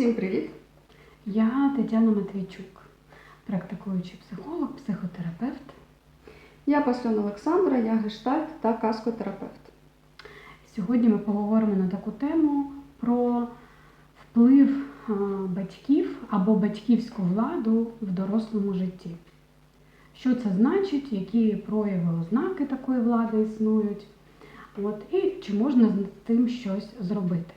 Всім привіт! Я Тетяна Матвійчук, практикуючий психолог, психотерапевт. Я Пасльон Олександра, я гештальт та каскотерапевт. Сьогодні ми поговоримо на таку тему про вплив батьків або батьківську владу в дорослому житті. Що це значить, які прояви ознаки такої влади існують, от, і чи можна з тим щось зробити.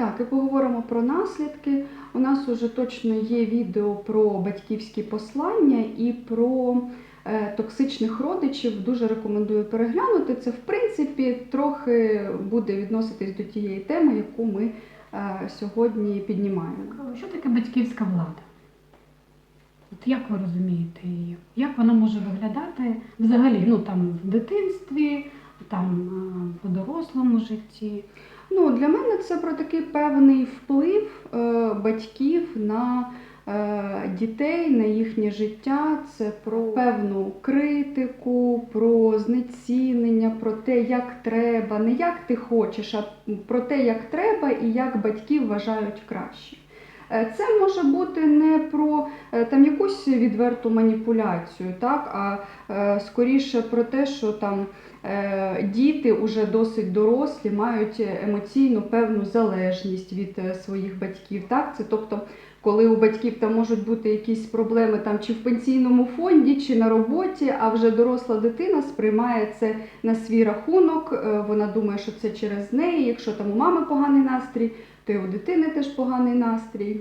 Так, і поговоримо про наслідки. У нас уже точно є відео про батьківські послання і про е, токсичних родичів. Дуже рекомендую переглянути. Це, в принципі, трохи буде відноситись до тієї теми, яку ми е, сьогодні піднімаємо. Що таке батьківська влада? От як ви розумієте її? Як вона може виглядати взагалі ну, там, в дитинстві, там, а, в дорослому житті? Ну, для мене це про такий певний вплив е, батьків на е, дітей, на їхнє життя. Це про певну критику, про знецінення, про те, як треба, не як ти хочеш, а про те, як треба і як батьки вважають краще. Е, Це може бути не про е, там якусь відверту маніпуляцію, так, а е, скоріше про те, що там діти вже досить дорослі, мають емоційну певну залежність від своїх батьків. Так? Це тобто, коли у батьків там можуть бути якісь проблеми там чи в пенсійному фонді, чи на роботі, а вже доросла дитина сприймає це на свій рахунок. Вона думає, що це через неї. Якщо там у мами поганий настрій, й у дитини теж поганий настрій.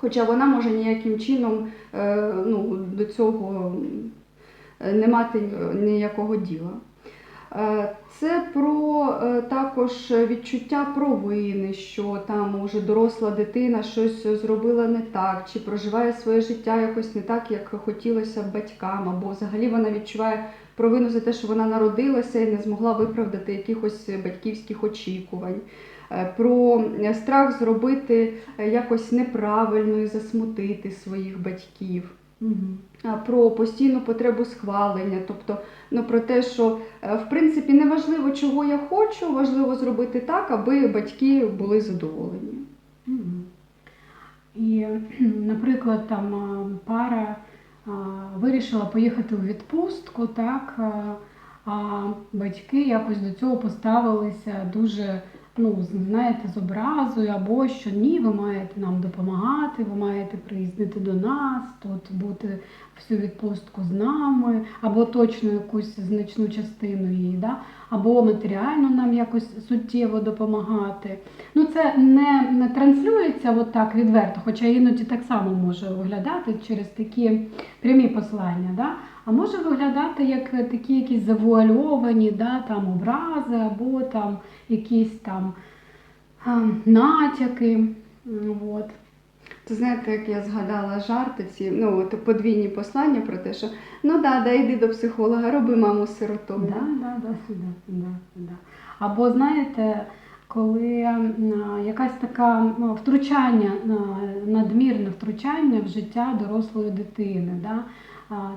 Хоча вона може ніяким чином е, ну, до цього е, не мати ніякого діла. Е, Це про е, також відчуття провини, що там уже доросла дитина щось зробила не так, чи проживає своє життя якось не так, як хотілося б батькам, або взагалі вона відчуває провину за те, що вона народилася і не змогла виправдати якихось батьківських очікувань. Е, Про страх зробити е, якось неправильно і засмутити своїх батьків Угу. про постійну потребу схвалення, тобто ну, про те, що е, в принципі не важливо, чого я хочу, важливо зробити так, аби батьки були задоволені. Мгм. І, наприклад, там пара а, вирішила поїхати у відпустку, так, а, а батьки якось до цього поставилися дуже, ну, знаєте, з образою, або що ні, ви маєте нам допомагати, ви маєте приїздити до нас, тут бути всю відпустку з нами, або точно якусь значну частину її, да? або матеріально нам якось суттєво допомагати. Ну, це не, не транслюється от відверто, хоча іноді так само може виглядати через такі прямі послання. Да? А може виглядати як такі якісь завуальовані да, там, образи, або там якісь там натяки. От. Це знаєте, як я згадала жарти, ці ну, от подвійні послання про те, що ну да, да, йди до психолога, роби маму сиротою. Да, да, да, да, да, да. Або знаєте, коли якась така ну, втручання, надмірне втручання в життя дорослої дитини, да?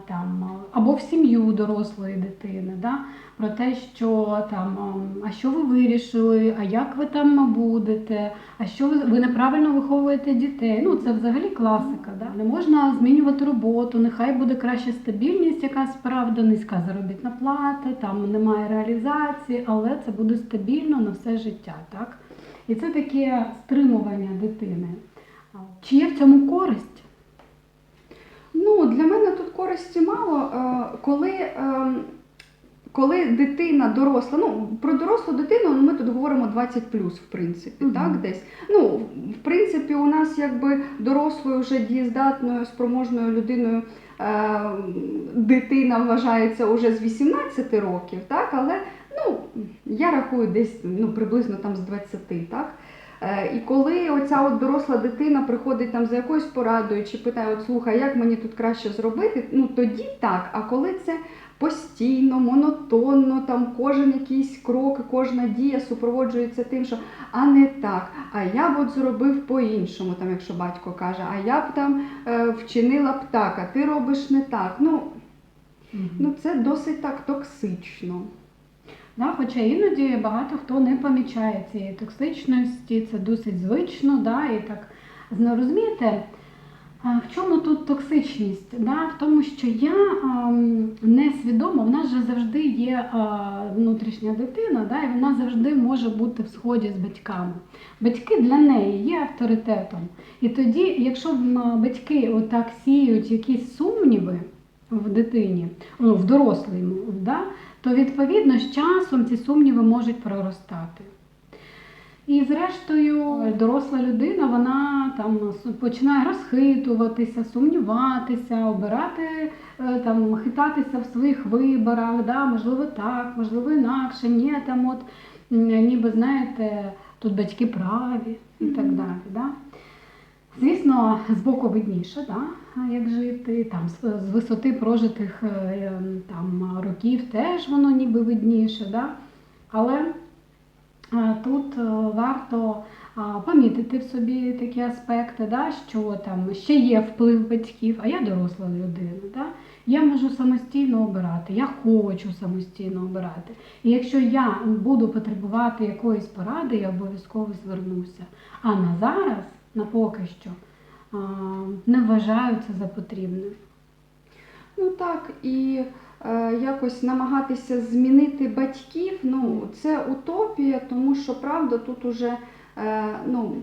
Там, або в сім'ю дорослої дитини, да? про те, що там, а що ви вирішили, а як ви там будете, а що ви, ви неправильно виховуєте дітей. Ну, це взагалі класика. Да? Не можна змінювати роботу, нехай буде краща стабільність, якась правда, низька заробітна плата, там немає реалізації, але це буде стабільно на все життя. Так? І це таке стримування дитини. Чи є в цьому користь? Ну, для мене тут користі мало, е, коли, е, коли дитина доросла, ну про дорослу дитину ну, ми тут говоримо 20 в принципі, Мгм. так, десь. Ну, в принципі, у нас якби дорослою вже дієздатною, спроможною людиною е, дитина вважається уже з 18 років, так, але ну, я рахую десь ну, приблизно там з 20, так. Е, І коли оця от доросла дитина приходить там за якоюсь порадою чи питає, от слухай, як мені тут краще зробити, ну тоді так. А коли це постійно, монотонно, там кожен якийсь крок, кожна дія супроводжується тим, що а не так, а я б от зробив по-іншому, там, якщо батько каже, а я б там е, вчинила б так, а ти робиш не так. Ну, ну це досить так токсично. Да, хоча іноді багато хто не помічає цієї токсичності, це досить звично, да, і так Зна- Розумієте, в чому тут токсичність? Да? В тому, що я несвідомо, в нас же завжди є внутрішня дитина, да? і вона завжди може бути в сході з батьками. Батьки для неї є авторитетом. І тоді, якщо батьки отак сіють якісь сумніви в дитині, ну, в дорослій, да? То відповідно з часом ці сумніви можуть проростати. І зрештою, доросла людина вона там починає розхитуватися, сумніватися, обирати е, там, хитатися в своїх виборах, да, можливо, так, можливо, інакше, ні, там от ніби знаєте, тут батьки праві і так далі. Да? Звісно, з боку видніше, да? як жити, там, з, з висоти прожитих е, ем, там, років теж воно ніби видніше. Да? Але е, тут е, варто помітити в собі такі аспекти, да, що там ще є вплив батьків, а я доросла людина. Да? Я можу самостійно обирати, я хочу самостійно обирати. І якщо я буду потребувати якоїсь поради, я обов'язково звернуся. А на зараз, на поки що, не вважаю це за потрібне. Ну так, і е, якось намагатися змінити батьків, ну це утопія, тому що правда тут уже е, ну,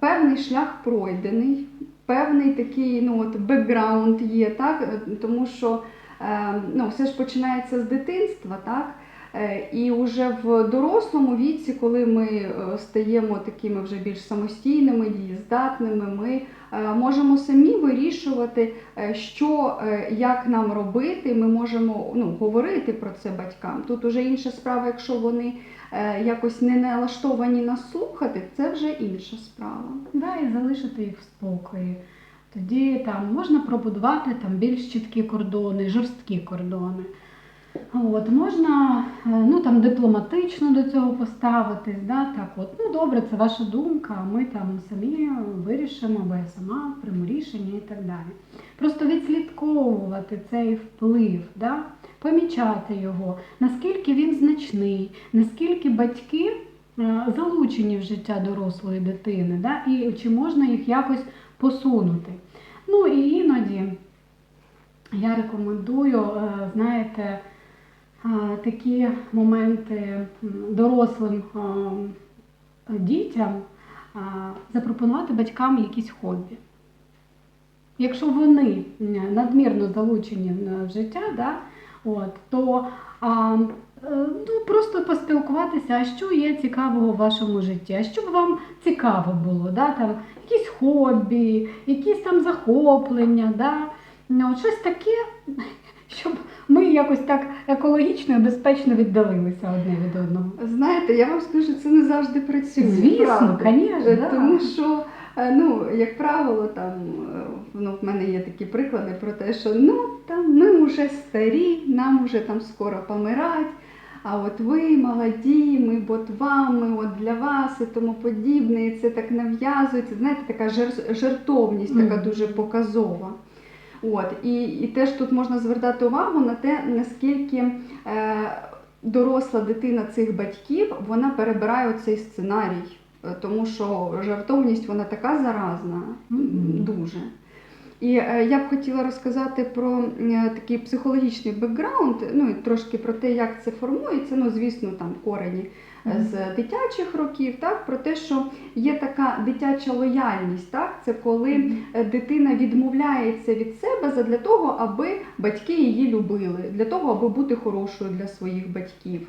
певний шлях пройдений, певний такий ну, от, бекграунд є, так? Е, тому що е, ну, все ж починається з дитинства, так? Е, І вже в дорослому віці, коли ми е, стаємо такими вже більш самостійними, дієздатними, ми е, можемо самі вирішувати, що як нам робити. Ми можемо ну, говорити про це батькам. Тут уже інша справа, якщо вони якось не налаштовані нас слухати, це вже інша справа. Да, і залишити їх в спокої. Тоді там можна пробудувати там більш чіткі кордони, жорсткі кордони. От, можна е, ну, там, дипломатично до цього поставитись. Да? Так, от, ну добре, це ваша думка, ми там самі вирішимо, або я сама прийму рішення і так далі. Просто відслідковувати цей вплив, да? помічати його, наскільки він значний, наскільки батьки е, залучені в життя дорослої дитини, да? і чи можна їх якось посунути. Ну і іноді я рекомендую, е, знаєте, такі моменти дорослим е, дітям е, запропонувати батькам якісь хобі. Якщо вони надмірно залучені в життя, да, от, то а, е, ну, просто поспілкуватися, а що є цікавого в вашому житті, а що б вам цікаво було, да, там, якісь хобі, якісь там захоплення, да, ну, щось таке, щоб ми якось так екологічно і безпечно віддалилися одне від одного. Знаєте, я вам скажу, це не завжди працює. Звісно, звісно, да. Тому що, е, ну, як правило, там е, ну, в мене є такі приклади про те, що ну там ми вже старі, нам вже там скоро помирать. А от ви молоді, ми от вам, ми от для вас і тому подібне. І це так нав'язується. Знаєте, така жертовність, така дуже показова. От, і, і теж тут можна звертати увагу на те, наскільки е, доросла дитина цих батьків вона перебирає цей сценарій, Е, тому що жартовність вона така заразна, Мгм. дуже. І е, я б хотіла розказати про е, такий психологічний бекграунд, ну і трошки про те, як це формується. Ну, звісно, там корені. З дитячих років, так, про те, що є така дитяча лояльність, так, це коли е, дитина відмовляється від себе задля того, аби батьки її любили, для того, аби бути хорошою для своїх батьків.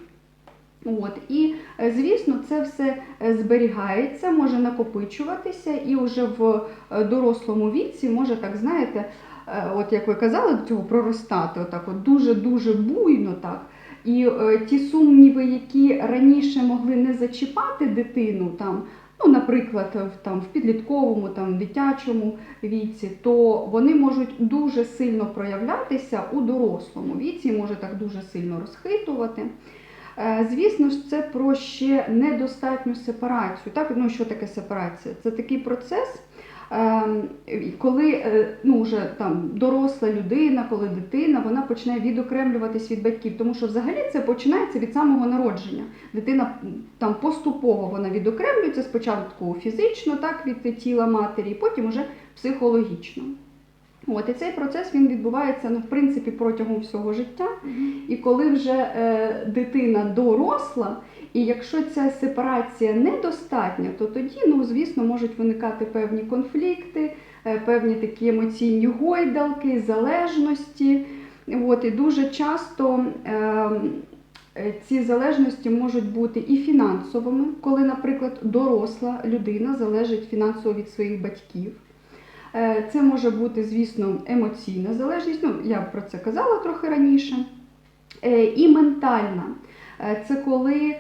От, і е, звісно, це все е, зберігається, може накопичуватися, і вже в дорослому віці може так, знаєте, от як ви казали, до цього проростати, отак, от дуже-дуже буйно так. І е, ті сумніви, які раніше могли не зачіпати дитину, там, ну, наприклад, в, там, в підлітковому, там, дитячому віці, то вони можуть дуже сильно проявлятися у дорослому віці, може так дуже сильно розхитувати. Е, Звісно ж, це про ще недостатню сепарацію. Так, ну що таке сепарація? Це такий процес, коли е, ну, вже там доросла людина, коли дитина, вона починає відокремлюватись від батьків, тому що взагалі це починається від самого народження. Дитина там поступово вона відокремлюється спочатку фізично, так від тіла матері, потім уже психологічно. От і цей процес він відбувається ну, в принципі протягом всього життя. І коли вже е, дитина доросла, і якщо ця сепарація недостатня, то тоді, ну звісно, можуть виникати певні конфлікти, е, певні такі емоційні гойдалки, залежності. От, і дуже часто е, е, ці залежності можуть бути і фінансовими, коли, наприклад, доросла людина залежить фінансово від своїх батьків. Е, Це може бути, звісно, емоційна залежність. Ну, я про це казала трохи раніше. Е, І ментальна. Е, Це коли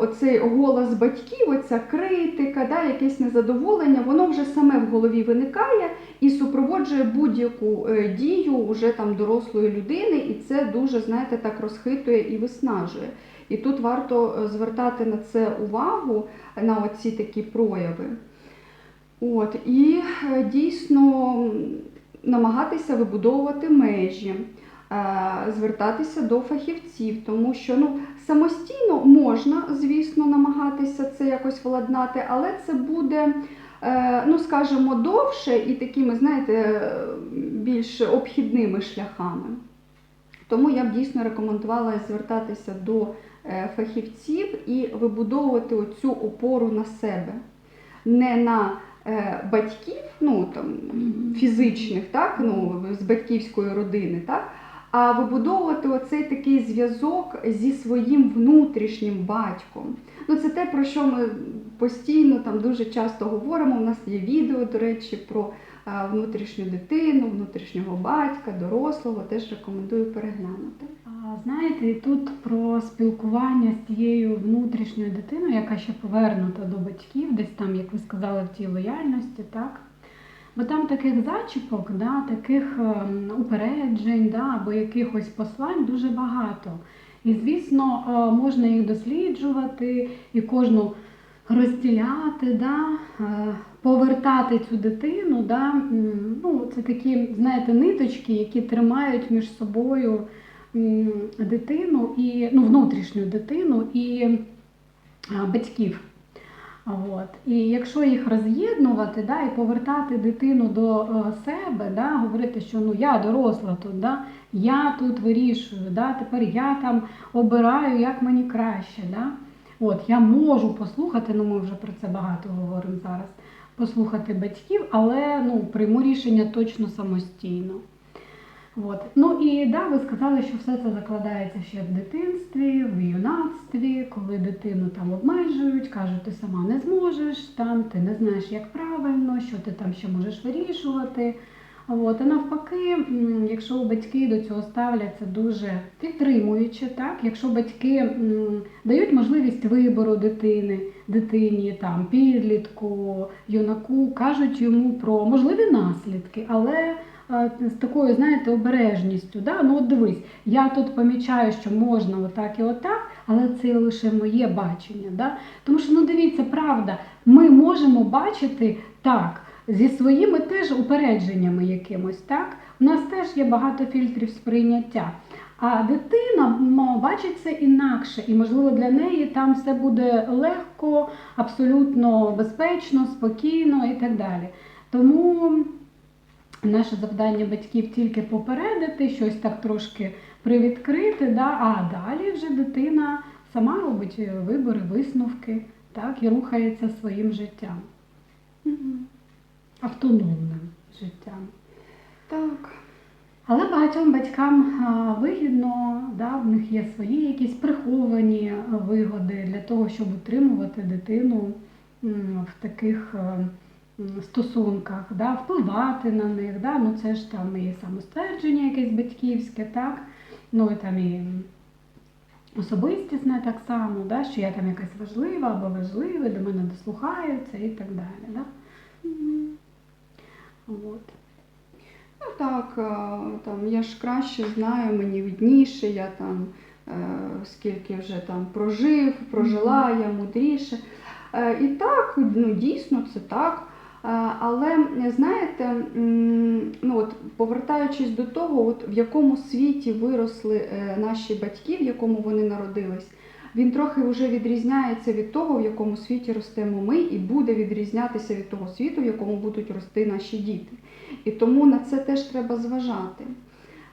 оцей голос батьків, оця критика, да, якесь незадоволення, воно вже саме в голові виникає і супроводжує будь-яку дію вже там дорослої людини, і це дуже, знаєте, так розхитує і виснажує. І тут варто звертати на це увагу, на оці такі прояви. От, і е, дійсно намагатися вибудовувати межі, е, звертатися до фахівців, тому що ну, самостійно можна, звісно, намагатися це якось владнати, але це буде, е, ну скажімо, довше і такими, знаєте, більш обхідними шляхами. Тому я б дійсно рекомендувала звертатися до фахівців і вибудовувати оцю опору на себе, не на батьків, ну там фізичних, так, ну, з батьківської родини, так, а вибудовувати оцей такий зв'язок зі своїм внутрішнім батьком. Ну, це те, про що ми постійно там дуже часто говоримо. У нас є відео, до речі, про е, внутрішню дитину, внутрішнього батька, дорослого. Теж рекомендую переглянути. Знаєте, тут про спілкування з тією внутрішньою дитиною, яка ще повернута до батьків, десь там, як ви сказали, в тій лояльності, так? Бо там таких зачіпок, да, таких ем, упереджень да, або якихось послань дуже багато. І, звісно, е, можна їх досліджувати і кожну розділяти, да, е, повертати цю дитину. Да, ну, це такі, знаєте, ниточки, які тримають між собою дитину і ну, внутрішню дитину і батьків. От. І якщо їх роз'єднувати да, і повертати дитину до е, себе, да, говорити, що ну, я доросла тут, да, я тут вирішую, да, тепер я там обираю, як мені краще. Да. От, я можу послухати, ну ми вже про це багато говоримо зараз, послухати батьків, але ну, прийму рішення точно самостійно. От. Ну і да, ви сказали, що все це закладається ще в дитинстві, в юнацтві, коли дитину там обмежують, кажуть, ти сама не зможеш, там ти не знаєш, як правильно, що ти там ще можеш вирішувати. От. А навпаки, якщо батьки до цього ставляться дуже підтримуючи, так, якщо батьки дають можливість вибору дитини, дитині, там, підлітку, юнаку, кажуть йому про можливі наслідки, але е, з такою, знаєте, обережністю. Да? Ну от дивись, я тут помічаю, що можна отак і отак, але це лише моє бачення. Да? Тому що, ну дивіться, правда, ми можемо бачити так. Зі своїми теж упередженнями якимось, так? У нас теж є багато фільтрів сприйняття. А дитина бачить це інакше, і, можливо, для неї там все буде легко, абсолютно безпечно, спокійно і так далі. Тому наше завдання батьків тільки попередити, щось так трошки привідкрити, да? а далі вже дитина сама робить е, вибори, висновки так? і рухається своїм життям, автономним життям. Так. Але багатьом батькам вигідно, да, в них є свої якісь приховані вигоди для того, щоб утримувати дитину в таких е, стосунках, да, впливати на них. Да, ну це ж там і самоствердження якесь батьківське, так, ну і там і особистісне так само, да, що я там якась важлива або важливий, до мене дослухаються і так далі. Да? От. Ну так, там я ж краще знаю, мені видніше, я там е, скільки вже там прожив, прожила, я мудріше. Е, І так, ну дійсно це так. Е, Але знаєте, ну от повертаючись до того, от в якому світі виросли наші батьки, в якому вони народились, він трохи вже відрізняється від того, в якому світі ростемо ми, і буде відрізнятися від того світу, в якому будуть рости наші діти. І тому на це теж треба зважати.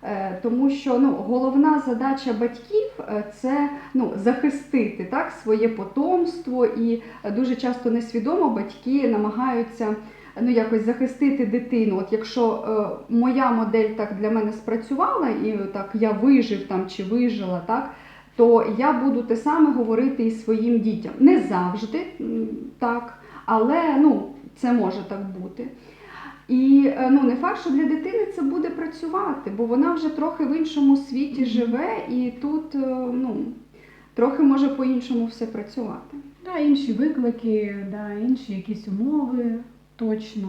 Е, Тому що ну, головна задача батьків е, це ну, захистити так, своє потомство, і дуже часто несвідомо батьки намагаються ну, якось захистити дитину. От якщо е, моя модель так для мене спрацювала, і так я вижив там чи вижила, так, то я буду те саме говорити і своїм дітям. Не завжди так, але ну, це може так бути. І е, ну, не факт, що для дитини це буде працювати, бо вона вже трохи в іншому світі живе, і тут е, ну, трохи може по-іншому все працювати. Да, інші виклики, да, інші якісь умови точно.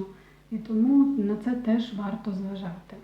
І тому на це теж варто зважати.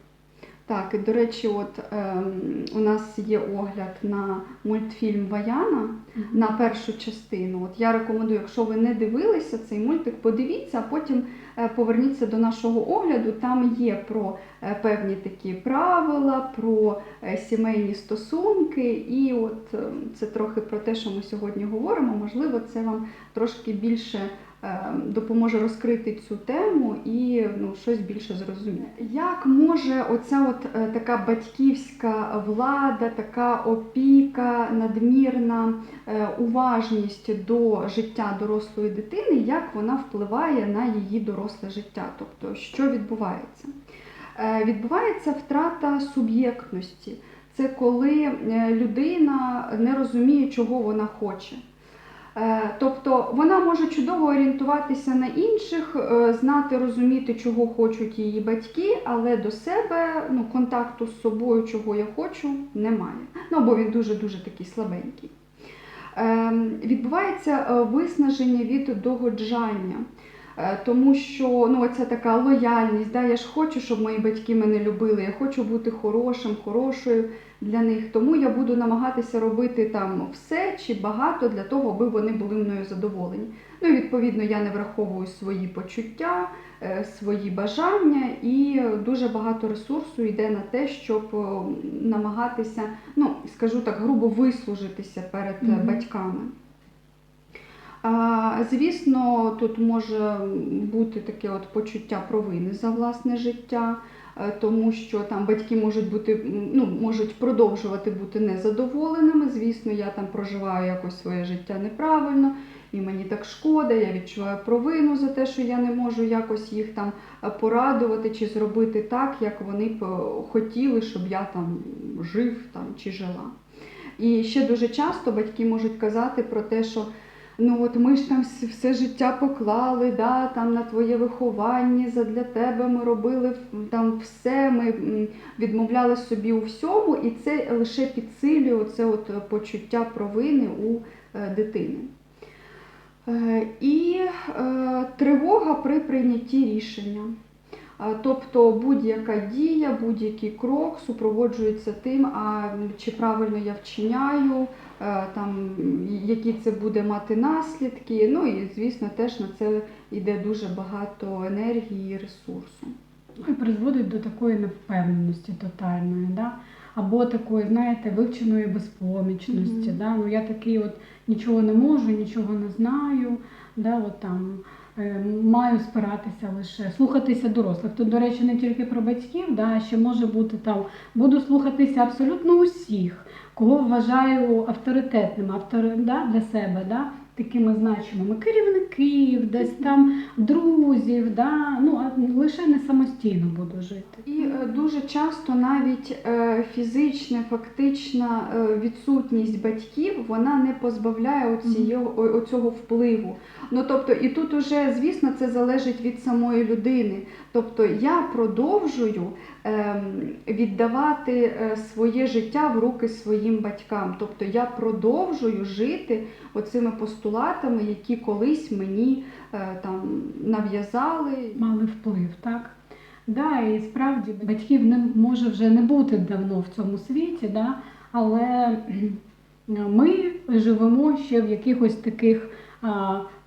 Так, і до речі, от ем, у нас є огляд на мультфільм Ваяна на першу частину. От я рекомендую, якщо ви не дивилися цей мультик, подивіться, а потім е, поверніться до нашого огляду. Там є про е, певні такі правила, про е, сімейні стосунки, і от е, це трохи про те, що ми сьогодні говоримо. Можливо, це вам трошки більше. Е, Допоможе розкрити цю тему і ну, щось більше зрозуміти. Як може оця от е, така батьківська влада, така опіка, надмірна е, уважність до життя дорослої дитини, як вона впливає на її доросле життя? Тобто, що відбувається? Е, Відбувається втрата суб'єктності. Це коли людина не розуміє, чого вона хоче. Е, Тобто вона може чудово орієнтуватися на інших, е, знати, розуміти, чого хочуть її батьки, але до себе ну, контакту з собою, чого я хочу, немає. Ну або він дуже-дуже такий слабенький. Е, Відбувається е, виснаження від догоджання. Е, Тому що ну, оця така лояльність, да, я ж хочу, щоб мої батьки мене любили, я хочу бути хорошим, хорошою для них. Тому я буду намагатися робити там все чи багато для того, аби вони були мною задоволені. Ну і відповідно я не враховую свої почуття, е, свої бажання, і дуже багато ресурсу йде на те, щоб е, намагатися, ну скажу так, грубо вислужитися перед е, Мгм. батьками. Звісно, тут може бути таке от почуття провини за власне життя, е, тому що там батьки можуть бути ну, можуть продовжувати бути незадоволеними. Звісно, я там проживаю якось своє життя неправильно, і мені так шкода, я відчуваю провину за те, що я не можу якось їх там е, порадувати чи зробити так, як вони б е, хотіли, щоб я там жив там чи жила. І ще дуже часто батьки можуть казати про те, що ну от ми ж там все життя поклали, да, там на твоє виховання, задля тебе ми робили там все, ми відмовляли собі у всьому, і це лише підсилює оце от почуття провини у е, дитини. Е, І е, тривога при прийнятті рішення. Тобто будь-яка дія, будь-який крок супроводжується тим, а чи правильно я вчиняю, там, які це буде мати наслідки. Ну і звісно, теж на це йде дуже багато енергії і ресурсу. Ну, І призводить до такої невпевненості тотальної, да? або такої, знаєте, вивченої безпомічності. Мгм. Да? Ну, я такий от нічого не можу, нічого не знаю, да? от там, е, маю спиратися лише, слухатися дорослих. Тут, до речі, не тільки про батьків, да? а ще може бути там, буду слухатися абсолютно усіх, кого вважаю авторитетними автори, да? для себе. Да? Такими значимими керівників, десь там друзів, да? ну, а лише не самостійно буду жити. І е, дуже часто навіть е, фізична, фактична е, відсутність батьків вона не позбавляє оцього впливу. Ну тобто, і тут уже, звісно, це залежить від самої людини. Тобто я продовжую віддавати е, своє життя в руки своїм батькам. Тобто я продовжую жити оцими постулатами, які колись мені е, там нав'язали. мали вплив, так? Да, і справді батьків не може вже не бути давно в цьому світі, да? але ми живемо ще в якихось таких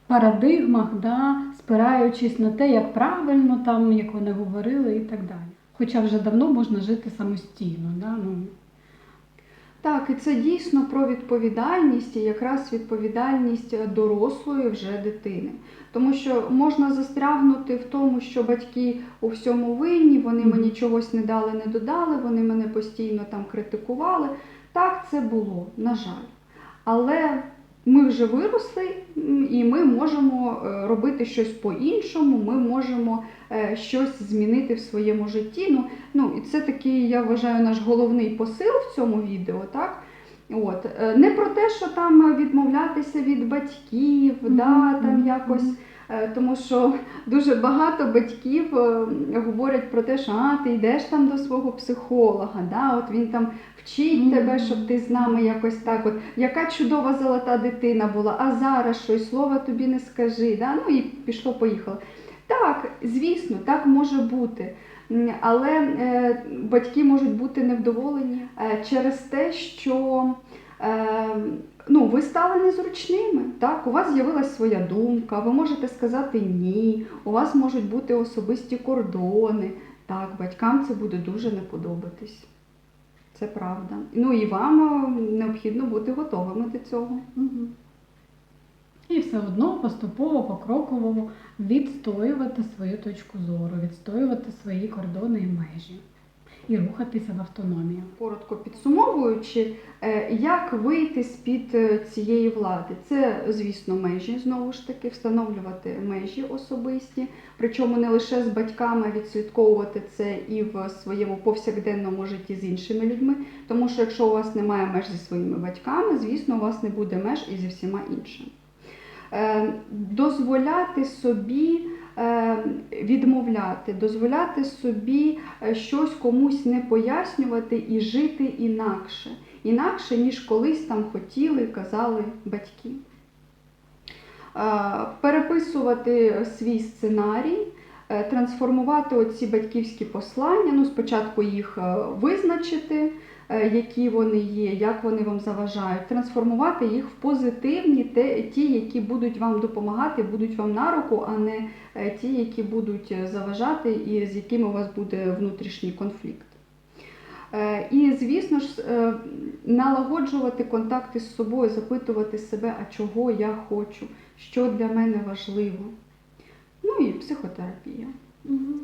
парадигмах, да, спираючись на те, як правильно, там, як вони говорили і так далі. Хоча вже давно можна жити самостійно. Да? Ну, Так, і це дійсно про відповідальність, і якраз відповідальність е, дорослої вже дитини. Тому що можна застрягнути в тому, що батьки у всьому винні, вони мені чогось не дали, не додали, вони мене постійно там критикували. Так, це було, на жаль. Але ми вже виросли, і ми можемо е, робити щось по-іншому, ми можемо е, щось змінити в своєму житті. Ну, ну і це такий, я вважаю, наш головний посил в цьому відео, так? От. Е, Не про те, що там відмовлятися від батьків, да, Мгм, там мгм, якось. Е, Тому що дуже багато батьків е, говорять про те, що а, ти йдеш там до свого психолога, да, от він там вчить Мгм. тебе, щоб ти з нами якось так. От яка чудова золота дитина була, а зараз щось слова тобі не скажи. Да? Ну і пішло, поїхало. Так, звісно, так може бути. Але е, батьки можуть бути невдоволені е, через те, що е, ну, ви стали незручними. Так? У вас з'явилась своя думка, ви можете сказати ні, у вас можуть бути особисті кордони. Так, батькам це буде дуже не подобатись. Це правда. Ну і вам е, необхідно бути готовими до цього. Мгм. І все одно поступово, покроково відстоювати свою точку зору, відстоювати свої кордони і межі і рухатися в автономію. Коротко підсумовуючи, е, як вийти з-під е, цієї влади? Це, звісно, межі, знову ж таки, встановлювати межі особисті, причому не лише з батьками, відслідковувати це і в своєму повсякденному житті з іншими людьми. Тому що якщо у вас немає меж зі своїми батьками, звісно, у вас не буде меж і зі всіма іншими. Е, Дозволяти собі відмовляти, дозволяти собі е, щось комусь не пояснювати і жити інакше, інакше, ніж колись там хотіли, казали батьки. Е, Переписувати свій сценарій, е, трансформувати оці батьківські послання, ну, спочатку їх визначити, які вони є, як вони вам заважають, трансформувати їх в позитивні, ті, які будуть вам допомагати, будуть вам на руку, а не е, ті, які будуть е, заважати і з якими у вас буде внутрішній конфлікт. Е, І, звісно ж, е, налагоджувати контакти з собою, запитувати себе, а чого я хочу, що для мене важливо. Ну і психотерапія. Мгм.